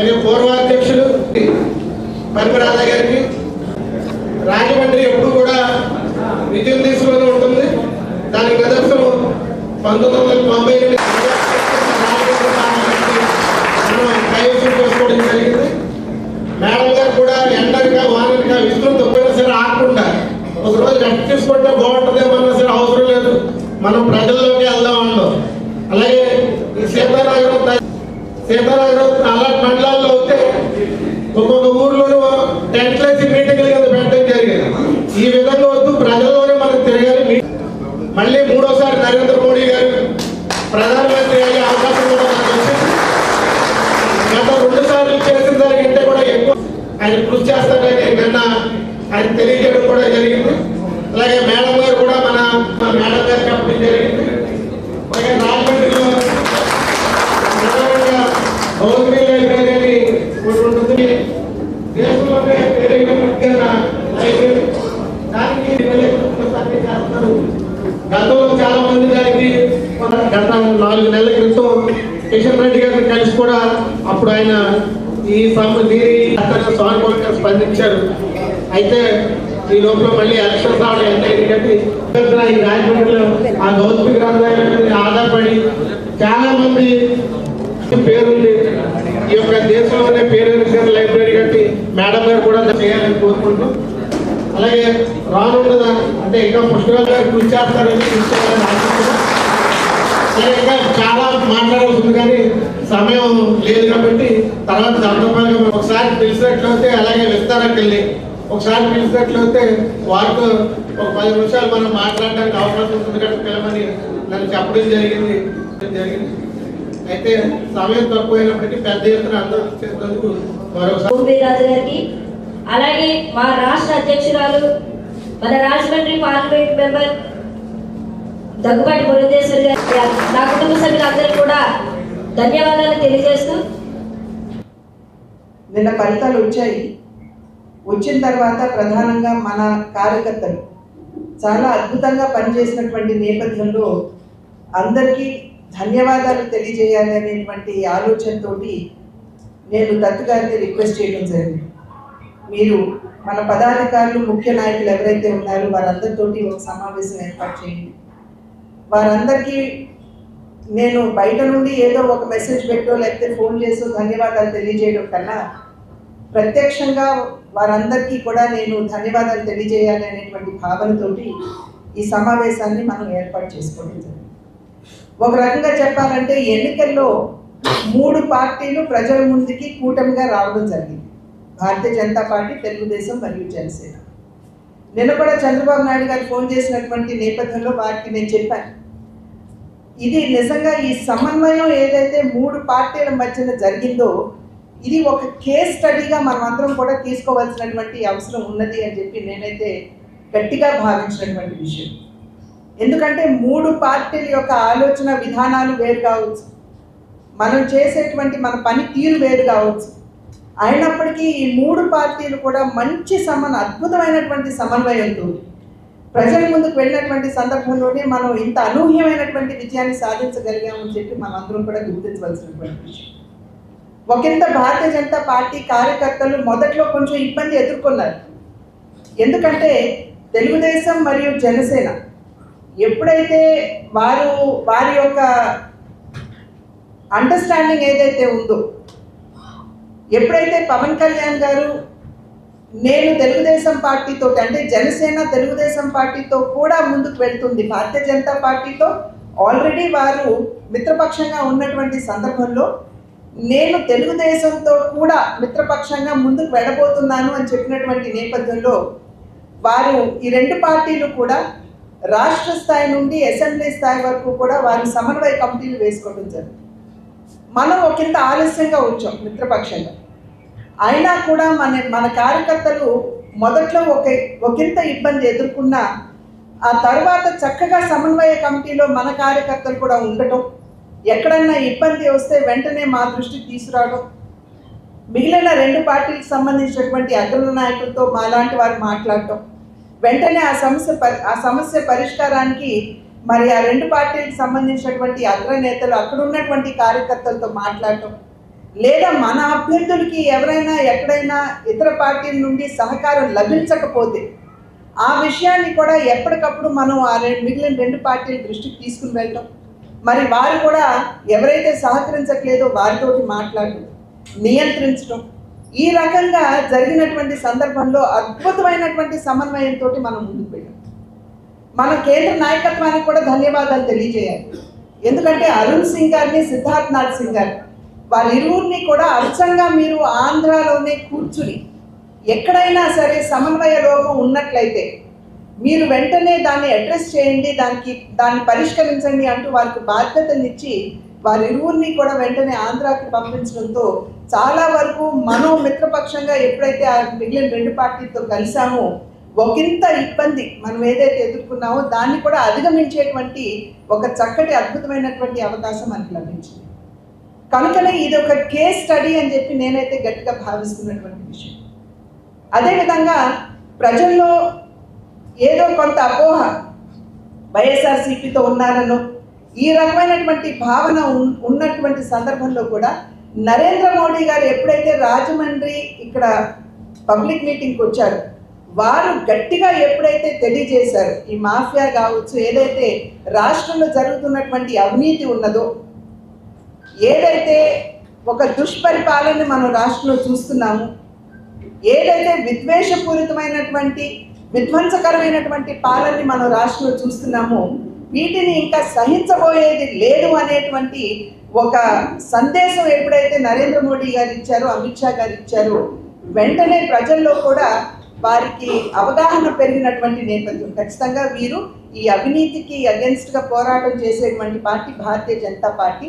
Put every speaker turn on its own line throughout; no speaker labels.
మరియు పూర్వాధ్యక్షులు పరిమరాజా గారికి. రాజమండ్రి ఎప్పుడు కూడా విద్యుత్ తీసుకుని ఉంటుంది. దానికి ప్రదర్శనం పంతొమ్మిది వందల తొంభై ఎనిమిది చేసుకోవడం జరిగింది. మేడం గారు కూడా ఎండగా వానగా విస్తృత పోయినా సరే ఆకుండా ఒక రోజు రెస్ట్ తీసుకుంటే బాగుంటుందేమన్నా సరే అవసరం లేదు. మనం ప్రజల్లోకి వెళ్దాం అన్నాం. అలాగే ఈ సీతారాగరం త- సీతారాగరం అలాంటి మండలాల్లో వస్తే ఒక్కొక్క ఊర్లోనూ టెంట్లు గవర్నమెంట్ లైబ్రరీ ఒకటి ఉంటుంది. దేశంలోనే పేరైన లైబ్రరీ దానికి చేస్తారు గతంలో చాలా మంది దానికి గత నాలుగు నెలల క్రితం కిషన్ రెడ్డి గారిని కలిసి కూడా అప్పుడు ఆయన ఈ సమ దీని సానుకూలంగా స్పందించారు. అయితే ఈ లోపల మళ్ళీ ఎలక్షన్ రావడం ఎంత ఎందుకంటే ఈ రాజమండ్రిలో ఆ గౌతమి గ్రంథాలయం ఆధారపడి చాలా మంది పేరుంది. ఈ యొక్క దేశంలోనే పేరు లైబ్రరీ కట్టి మేడం గారు కూడా చేయాలని కోరుకుంటూ అలాగే రానున్న అంటే ఇంకా పుష్కరాలు గారు కృషి చేస్తారని ఇంకా చాలా మాట్లాడాల్సి ఉంది కానీ సమయం లేదు కాబట్టి తర్వాత దమదమాలుగా ఒకసారి పిలిచినట్లయితే అలాగే విస్తారానికి వెళ్ళి ఒకసారి పిలిచినట్లయితే వారితో ఒక పది నిమిషాలు మనం మాట్లాడడానికి అవకాశం ఉంటుంది కాబట్టి పిలమని నన్ను చెప్పడం జరిగింది. జరిగింది. అయితే సమయం తక్కువైనప్పటికీ పెద్ద ఎత్తున అందరూ
అలాగే మా రాష్ట్ర అధ్యక్షురాలు మన రాజమండ్రి పార్లమెంట్ మెంబర్ దగ్గుబాటి పురంధేశ్వరి గారి నా కుటుంబ సభ్యులందరికీ కూడా ధన్యవాదాలు తెలియజేస్తూ
నిన్న ఫలితాలు వచ్చాయి. వచ్చిన తర్వాత ప్రధానంగా మన కార్యకర్తలు చాలా అద్భుతంగా పనిచేసినటువంటి నేపథ్యంలో అందరికీ ధన్యవాదాలు తెలియజేయాలి అనేటువంటి ఆలోచనతోటి నేను దత్తు గారిని రిక్వెస్ట్ చేయడం జరిగింది. మీరు మన పదాధికారులు ముఖ్య నాయకులు ఎవరైతే ఉన్నారో వారందరితోటి ఒక సమావేశం ఏర్పాటు చేయండి. వారందరికీ నేను బయట నుండి ఏదో ఒక మెసేజ్ పెట్టో లేకపోతే ఫోన్ చేసో ధన్యవాదాలు తెలియజేయడం కన్నా ప్రత్యక్షంగా వారందరికీ కూడా నేను ధన్యవాదాలు తెలియజేయాలి అనేటువంటి భావనతోటి ఈ సమావేశాన్ని మనం ఏర్పాటు చేసుకోవడం జరిగింది. ఒక రకంగా చెప్పాలంటే ఎన్నికల్లో మూడు పార్టీలు ప్రజల ముందుకి కూటమిగా రావడం జరిగింది. భారతీయ జనతా పార్టీ తెలుగుదేశం మరియు జనసేన. నిన్న కూడా చంద్రబాబు నాయుడు గారు ఫోన్ చేసినటువంటి నేపథ్యంలో వారికి నేను చెప్పాను. ఇది నిజంగా ఈ సమన్వయం ఏదైతే మూడు పార్టీల మధ్యన జరిగిందో ఇది ఒక కేస్ స్టడీగా మనం అందరం కూడా తీసుకోవాల్సినటువంటి అవసరం ఉన్నది అని చెప్పి నేనైతే గట్టిగా భావించినటువంటి విషయం. ఎందుకంటే మూడు పార్టీల యొక్క ఆలోచన విధానాలు వేరు కావచ్చు. మనం చేసేటువంటి మన పని తీరు వేరు కావచ్చు. అయినప్పటికీ ఈ మూడు పార్టీలు కూడా మంచి సమన్ అద్భుతమైనటువంటి సమన్వయంతో ప్రజల ముందుకు వెళ్ళినటువంటి సందర్భంలోనే మనం ఇంత అనూహ్యమైనటువంటి విజయాన్ని సాధించగలిగామని చెప్పి మనందరం కూడా గుర్తించవలసినటువంటి విషయం. ఒకంత భారతీయ జనతా పార్టీ కార్యకర్తలు మొదట్లో కొంచెం ఇబ్బంది ఎదుర్కొన్నారు. ఎందుకంటే తెలుగుదేశం మరియు జనసేన ఎప్పుడైతే వారు వారి యొక్క అండర్స్టాండింగ్ ఏదైతే ఉందో ఎప్పుడైతే పవన్ కళ్యాణ్ గారు నేను తెలుగుదేశం పార్టీతో అంటే జనసేన తెలుగుదేశం పార్టీతో కూడా ముందుకు వెళ్తుంది భారతీయ జనతా పార్టీతో ఆల్రెడీ వారు మిత్రపక్షంగా ఉన్నటువంటి సందర్భంలో నేను తెలుగుదేశంతో కూడా మిత్రపక్షంగా ముందుకు వెళ్ళబోతున్నాను అని చెప్పినటువంటి నేపథ్యంలో వారు ఈ రెండు పార్టీలు కూడా రాష్ట్ర స్థాయి నుండి అసెంబ్లీ స్థాయి వరకు కూడా వారి సమన్వయ కమిటీలు వేసుకోవడం జరుగుతుంది. మనం ఒకంత ఆలస్యంగా వచ్చాం మిత్రపక్షంగా. అయినా కూడా మన మన కార్యకర్తలు మొదట్లో ఒక ఒకంత ఇబ్బంది ఎదుర్కొన్నా ఆ తర్వాత చక్కగా సమన్వయ కమిటీలో మన కార్యకర్తలు కూడా ఉండటం ఎక్కడన్నా ఇబ్బంది వస్తే వెంటనే మా దృష్టికి తీసుకురావడం మిగిలిన రెండు పార్టీలకు సంబంధించినటువంటి అగ్ర నాయకులతో మాలాంటి వారు మాట్లాడటం వెంటనే ఆ సమస్య పరి- ఆ సమస్య పరిష్కారానికి మరి ఆ రెండు పార్టీలకు సంబంధించినటువంటి అగ్రనేతలు అక్కడ ఉన్నటువంటి కార్యకర్తలతో మాట్లాడటం. లేదా మన అభ్యర్థులకి ఎవరైనా ఎక్కడైనా ఇతర పార్టీల నుండి సహకారం లభించకపోతే ఆ విషయాన్ని కూడా ఎప్పటికప్పుడు మనం ఆ రెండు మిగిలిన రెండు పార్టీల దృష్టికి తీసుకుని వెళ్ళటం. మరి వారు కూడా ఎవరైతే సహకరించట్లేదో వారితోటి మాట్లాడటం నియంత్రించడం ఈ రకంగా జరిగినటువంటి సందర్భంలో అద్భుతమైనటువంటి సమన్వయంతో మనం ముందుకు వెళ్ళాం. మన కేంద్ర నాయకత్వానికి కూడా ధన్యవాదాలు తెలియజేయాలి. ఎందుకంటే అరుణ్ సింగ్ గారిని సిద్ధార్థ్ నాథ్ సింగ్ గారిని వారిరువురిని కూడా అచ్చంగా మీరు ఆంధ్రాలోనే కూర్చుని ఎక్కడైనా సరే సమన్వయ లోపం ఉన్నట్లయితే మీరు వెంటనే దాన్ని అడ్రస్ చేయండి దానికి దాన్ని పరిష్కరించండి అంటూ వారికి బాధ్యతనిచ్చి వారి ఇరువురిని కూడా వెంటనే ఆంధ్రాకి పంపించడంతో చాలా వరకు మనో మిత్రపక్షంగా ఎప్పుడైతే ఆ మిగిలిన రెండు పార్టీలతో కలిసామో ఒకంత ఇబ్బంది మనం ఏదైతే ఎదుర్కొన్నామో దాన్ని కూడా అధిగమించేటువంటి ఒక చక్కటి అద్భుతమైనటువంటి అవకాశం మనకి లభించింది. కనుకనే ఇది ఒక కేస్ స్టడీ అని చెప్పి నేనైతే గట్టిగా భావిస్తున్నటువంటి విషయం. అదేవిధంగా ప్రజల్లో ఏదో కొంత అపోహ వైఎస్ఆర్సీపీతో ఉన్నారనో ఈ రకమైనటువంటి భావన ఉన్నటువంటి సందర్భంలో కూడా నరేంద్ర మోడీ గారు ఎప్పుడైతే రాజమండ్రి ఇక్కడ పబ్లిక్ మీటింగ్కి వచ్చారు వారు గట్టిగా ఎప్పుడైతే తెలియజేశారు ఈ మాఫియా కావచ్చు ఏదైతే రాష్ట్రంలో జరుగుతున్నటువంటి అవినీతి ఉన్నదో ఏదైతే ఒక దుష్పరిపాలన మనం రాష్ట్రంలో చూస్తున్నాము ఏదైతే విద్వేషపూరితమైనటువంటి విధ్వంసకరమైనటువంటి పాలనని మనం రాష్ట్రంలో చూస్తున్నామో వీటిని ఇంకా సహించబోయేది లేదు అనేటువంటి ఒక సందేశం ఎప్పుడైతే నరేంద్ర మోడీ గారు ఇచ్చారో అమిత్ షా గారు ఇచ్చారో వెంటనే ప్రజల్లో కూడా వారికి అవగాహన పెరిగినటువంటి నేపథ్యం. ఖచ్చితంగా వీరు ఈ అవినీతికి అగెన్స్ట్గా పోరాటం చేసేటువంటి పార్టీ భారతీయ జనతా పార్టీ.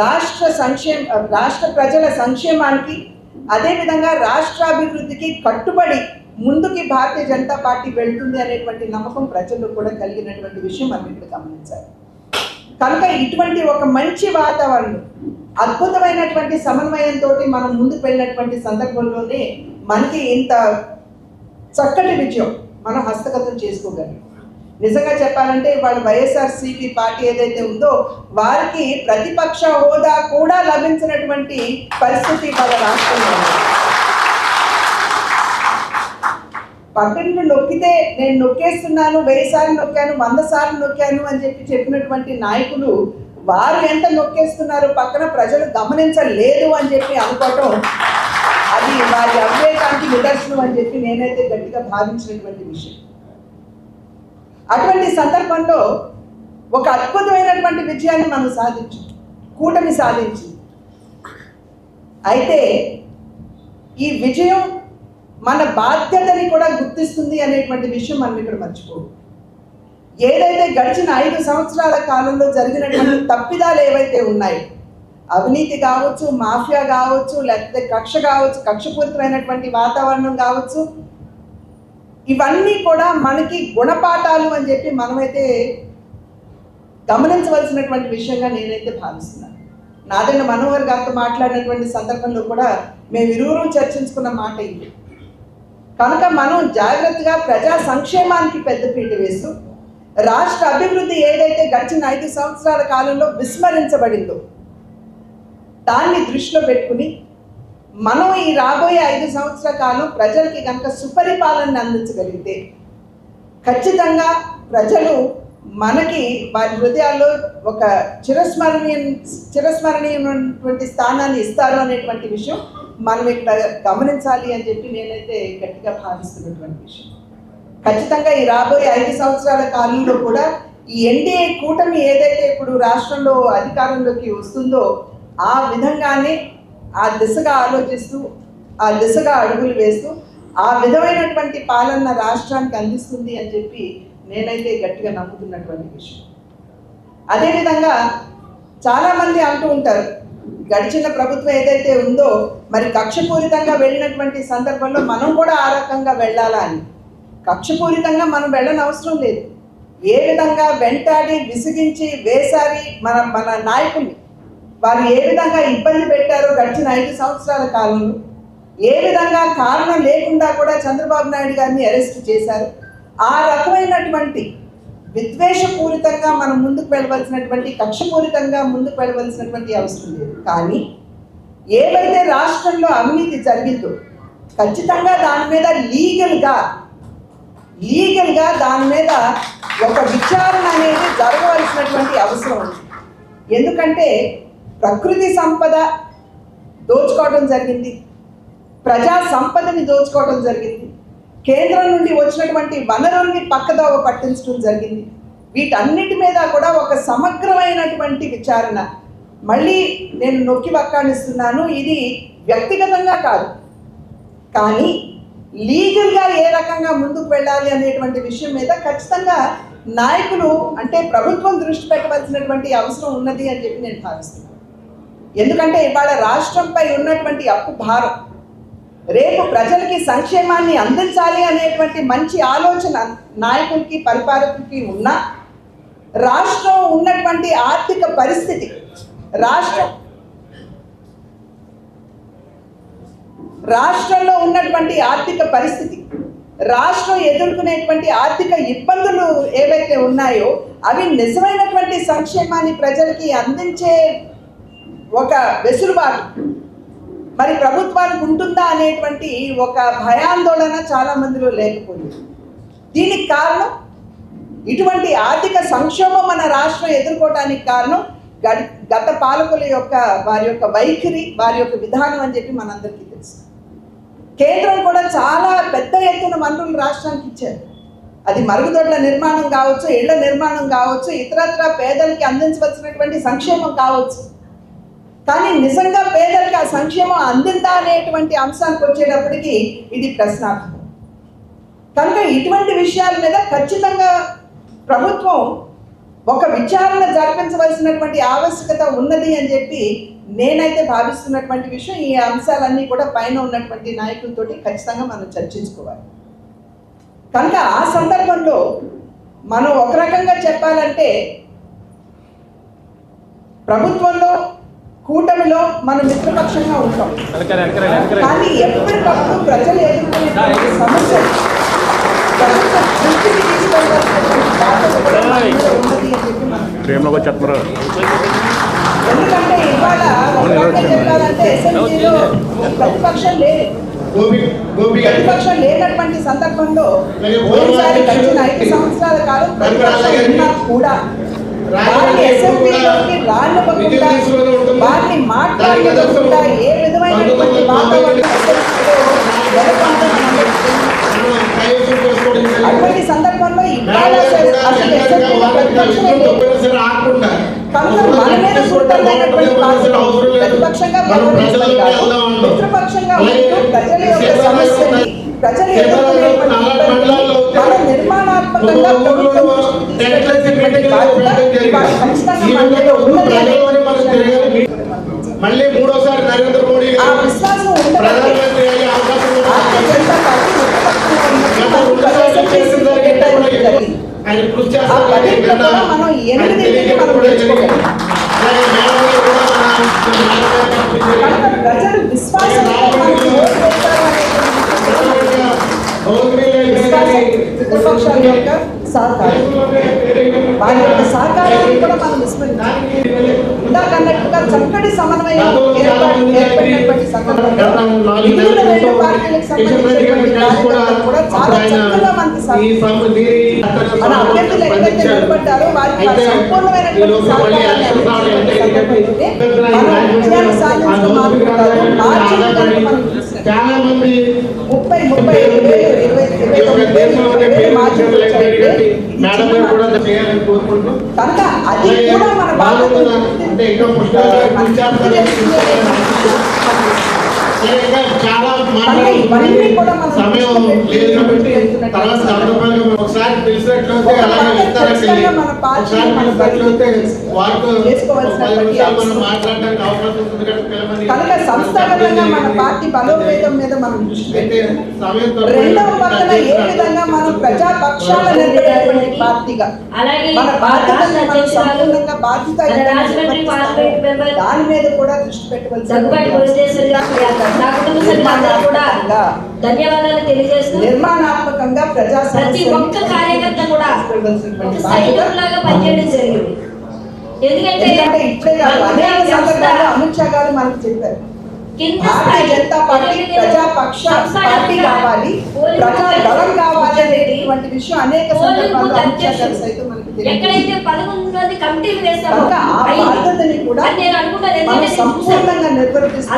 రాష్ట్ర సంక్షేమ రాష్ట్ర ప్రజల సంక్షేమానికి అదేవిధంగా రాష్ట్రాభివృద్ధికి కట్టుబడి ముందుకి భారతీయ జనతా పార్టీ వెళ్తుంది అనేటువంటి నమ్మకం ప్రజల్లో కూడా కలిగినటువంటి విషయం మనం ఇప్పుడు గమనించాలి. కనుక ఇటువంటి ఒక మంచి వాతావరణం అద్భుతమైనటువంటి సమన్వయంతో మనం ముందుకు వెళ్ళినటువంటి సందర్భంలోనే మనకి ఇంత చక్కటి విజయం మనం హస్తగతం చేసుకోగలం. నిజంగా చెప్పాలంటే వాళ్ళు వైఎస్ఆర్సీపీ పార్టీ ఏదైతే ఉందో వారికి ప్రతిపక్ష హోదా కూడా లభించినటువంటి పరిస్థితి వాళ్ళ రాష్ట్రంలో ఉంది. నొక్కితే నేను నొక్కేస్తున్నాను వెయ్యి సార్లు నొక్కాను వంద సార్లు నొక్కాను అని చెప్పి చెప్పినటువంటి నాయకులు వారు ఎంత నొక్కేస్తున్నారు పక్కన ప్రజలు గమనించలేదు అని చెప్పి అనుకోవటం అది వారి అవివేకానికి నిదర్శనం అని చెప్పి నేనైతే గట్టిగా భావించినటువంటి విషయం అటువంటి సందర్భంలో ఒక అద్భుతమైనటువంటి విజయాన్ని మనం సాధించు కూటమి సాధించింది అయితే ఈ విజయం మన బాధ్యతని కూడా గుర్తిస్తుంది అనేటువంటి విషయం మనం ఇక్కడ మర్చిపోదు ఏదైతే గడిచిన ఐదు సంవత్సరాల కాలంలో జరిగినటువంటి తప్పిదాలు ఏవైతే ఉన్నాయి అవినీతి కావచ్చు మాఫియా కావచ్చు లేకపోతే కక్ష కావచ్చు కక్షపూరితమైనటువంటి వాతావరణం కావచ్చు ఇవన్నీ కూడా మనకి గుణపాఠాలు అని చెప్పి మనమైతే గమనించవలసినటువంటి విషయంగా నేనైతే భావిస్తున్నాను. నాదైన మనోహర్ గారితో మాట్లాడినటువంటి సందర్భంలో కూడా మేము ఇరువురు చర్చించుకున్న మాట ఇది. కనుక మనం జాగ్రత్తగా ప్రజా సంక్షేమానికి పెద్దపీట వేస్తూ రాష్ట్ర అభివృద్ధి ఏదైతే గడిచిన ఐదు సంవత్సరాల కాలంలో విస్మరించబడిందో దాన్ని దృష్టిలో పెట్టుకుని మనం ఈ రాబోయే ఐదు సంవత్సరాల కాలం ప్రజలకి కనుక సుపరిపాలన అందించగలిగితే ఖచ్చితంగా ప్రజలు మనకి వారి హృదయాల్లో ఒక చిరస్మరణీయ చిరస్మరణీయమైనటువంటి స్థానాన్ని ఇస్తారు అనేటువంటి విషయం మనం ఇక్కడ గమనించాలి అని చెప్పి నేనైతే గట్టిగా భావిస్తున్నటువంటి విషయం. ఖచ్చితంగా ఈ రాబోయే ఐదు సంవత్సరాల కాలంలో కూడా ఈ ఎన్డీఏ కూటమి ఏదైతే ఇప్పుడు రాష్ట్రంలో అధికారంలోకి వస్తుందో ఆ విధంగానే ఆ దిశగా ఆలోచిస్తూ ఆ దిశగా అడుగులు వేస్తూ ఆ విధమైనటువంటి పాలన రాష్ట్రానికి అందిస్తుంది అని చెప్పి నేనైతే గట్టిగా నమ్ముతున్నటువంటి విషయం. అదేవిధంగా చాలామంది అంటూ ఉంటారు గడిచిన ప్రభుత్వం ఏదైతే ఉందో మరి కక్షపూరితంగా వెళ్ళినటువంటి సందర్భంలో మనం కూడా ఆ రకంగా వెళ్ళాలా అని. కక్షపూరితంగా మనం వెళ్ళని అవసరం లేదు. ఏ విధంగా వెంటాడి విసిగించి వేసారి మన మన నాయకుల్ని? వారు ఏ విధంగా ఇబ్బంది పెట్టారో గడిచిన ఐదు సంవత్సరాల కాలంలో? ఏ విధంగా కారణం లేకుండా కూడా చంద్రబాబు నాయుడు గారిని అరెస్ట్ చేశారు? ఆ రకమైనటువంటి విద్వేషపూరితంగా మనం ముందుకు వెళ్ళవలసినటువంటి కక్షపూరితంగా ముందుకు వెళ్ళవలసినటువంటి అవసరం లేదు. కానీ ఏవైతే రాష్ట్రంలో అవినీతి జరిగిందో ఖచ్చితంగా దాని మీద లీగల్గా లీగల్గా దాని మీద ఒక విచారణ అనేది జరగవలసినటువంటి అవసరం ఉంది. ఎందుకంటే ప్రకృతి సంపద దోచుకోవడం జరిగింది. ప్రజా సంపదని దోచుకోవడం జరిగింది. కేంద్రం నుండి వచ్చినటువంటి వనరుల్ని పక్కదోవ పట్టించడం జరిగింది. వీటన్నిటి మీద కూడా ఒక సమగ్రమైనటువంటి విచారణ. మళ్ళీ నేను నొక్కి వక్కాణిస్తున్నాను. ఇది వ్యక్తిగతంగా కాదు. కానీ లీగల్గా ఏ రకంగా ముందుకు వెళ్ళాలి అనేటువంటి విషయం మీద ఖచ్చితంగా నాయకులు అంటే ప్రభుత్వం దృష్టి పెట్టవలసినటువంటి అవసరం ఉన్నది అని చెప్పి నేను భావిస్తున్నాను. ఎందుకంటే ఇవాళ రాష్ట్రంపై ఉన్నటువంటి అప్పు భారం. రేపు ప్రజలకి సంక్షేమాన్ని అందించాలి అనేటువంటి మంచి ఆలోచన నాయకులకి పరిపాలకులకి ఉన్నా రాష్ట్రం ఉన్నటువంటి ఆర్థిక పరిస్థితి రాష్ట్రం రాష్ట్రంలో ఉన్నటువంటి ఆర్థిక పరిస్థితి రాష్ట్రం ఎదుర్కొనేటువంటి ఆర్థిక ఇబ్బందులు ఏవైతే ఉన్నాయో అవి నిజమైనటువంటి సంక్షేమాన్ని ప్రజలకి అందించే ఒక వెసులుబాటు. మరి ప్రభుత్వానికి ఉంటుందా అనేటువంటి ఒక భయాందోళన చాలా మందిలో లేకపోయింది. దీనికి కారణం? ఇటువంటి ఆర్థిక సంక్షోభం మన రాష్ట్రం ఎదుర్కోవడానికి కారణం గత పాలకుల యొక్క వారి యొక్క వైఖరి వారి యొక్క విధానం అని చెప్పి మనందరికీ తెలుసు. కేంద్రం కూడా చాలా పెద్ద ఎత్తున వనరులు రాష్ట్రానికి ఇచ్చారు. అది మరుగుదొడ్ల నిర్మాణం కావచ్చు ఇళ్ళ నిర్మాణం కావచ్చు ఇతరత్ర పేదలకి అందించవలసినటువంటి సంక్షేమం కావచ్చు. కానీ నిజంగా పేదలకు ఆ సంక్షేమం అందిందా అనేటువంటి అంశానికి వచ్చేటప్పటికి ఇది ప్రశ్నార్థం కనుక ఇటువంటి విషయాల మీద ఖచ్చితంగా ప్రభుత్వం ఒక విచారణ జరిపించవలసినటువంటి ఆవశ్యకత ఉన్నది అని చెప్పి నేనైతే భావిస్తున్నటువంటి విషయం. ఈ అంశాలన్నీ కూడా పైన ఉన్నటువంటి నాయకులతోటి ఖచ్చితంగా మనం చర్చించుకోవాలి. కనుక ఆ సందర్భంలో మనం ఒక రకంగా చెప్పాలంటే ప్రభుత్వంలో కూటమిలో మనం మిత్రపక్షంగా ఉంటాం. కానీ ఎప్పటికప్పుడు ప్రజలు ఎదుర్కొనేటువంటి సమస్యలు ప్రభుత్వం దృష్టికి ఎందుకంటే ఇవాళ ప్రతిపక్షం లేదు. ప్రతిపక్షం లేనటువంటి సందర్భంలో గడిచిన ఐదు సంవత్సరాల కాలం ప్రతిపక్షం ఉన్నా కూడా వారిని మాట్లాడకుండా ఏ విధమైనటువంటి. అటువంటి సందర్భంలో ఇవాళ ప్రజల నిర్మాణాత్మకంగా
మళ్ళీ మూడోసారి నరేంద్ర మోడీ ప్రధానమంత్రి అయ్యే అవకాశం ఉంది.
భారతీయ జనతా పార్టీ
గత
చక్కటి సమన్వయం ఏర్పడినటువంటి సందర్భంలో మిగిలిన రెండు పార్టీలకు సంబంధించినటువంటి కార్యకర్తలు కూడా చాలా చక్కగా మనకి. మన అభ్యర్థులు ఎక్కడైతే నిలబడ్డారో వారికి వారి సంపూర్ణమైనటువంటి సహకారాన్ని మనం విజయాన్ని మాత్రమే
చాలా మంది
ముప్పై ముప్పై
మేడం కూడా. చేయాలని కోరుకుంటూ
అది కూడా మన బాధ్యత
అంటే ఇంకా పుస్తకాలు సమయం లేదు కాబట్టి తర్వాత సందర్భంగా ఒకసారి పిలిచినట్లయితే అలాగే
పార్టీ
ఒకసారి
మన
పిలిచినట్లయితే వారితో ఒక
చేసుకోవాల్సిన
పది నిమిషాలు మనం
ప్రతి
మాట్లాడడానికి అవకాశం ఉంటుంది కాబట్టి పిలవమని
కనుక సంస్థాగతంగా మన పార్టీ బలోపేతం మీద మనం రెండవ పక్కన ఏ విధంగా మనం ప్రజా పక్షాల నిలబడేటువంటి పార్టీగా
అలాగే
మన బాధ్యతను మనం సంపూర్ణంగా బాధ్యత దాని మీద కూడా దృష్టి
గారు నా కుటుంబ సభ్యులందరూ కూడా ధన్యవాదాలు తెలియజేస్తూ
నిర్మాణాత్మకంగా ప్రజా
ప్రతి ఒక్క కార్యకర్త కూడా ఒక సైనికులాగా పనిచేయడం జరిగింది ఎందుకంటే
కాదు అమిత్ షా గారు మనకు చెప్పారు భారతీయ జనతా పార్టీ ప్రజాపక్ష పార్టీ కావాలి ప్రజా కావాలి అనేటువంటి విషయం అనేక
పోలింగ్
సందర్భాల్లో
బూత్
అమిత్ షా గారు
అధ్యక్షుడు
సైతం.
ఎక్కడైతే పదకొండు మంది కమిటీలు
ఆ. బాధ్యతని కూడా మనం. సంపూర్ణంగా నిర్వర్తిస్తాం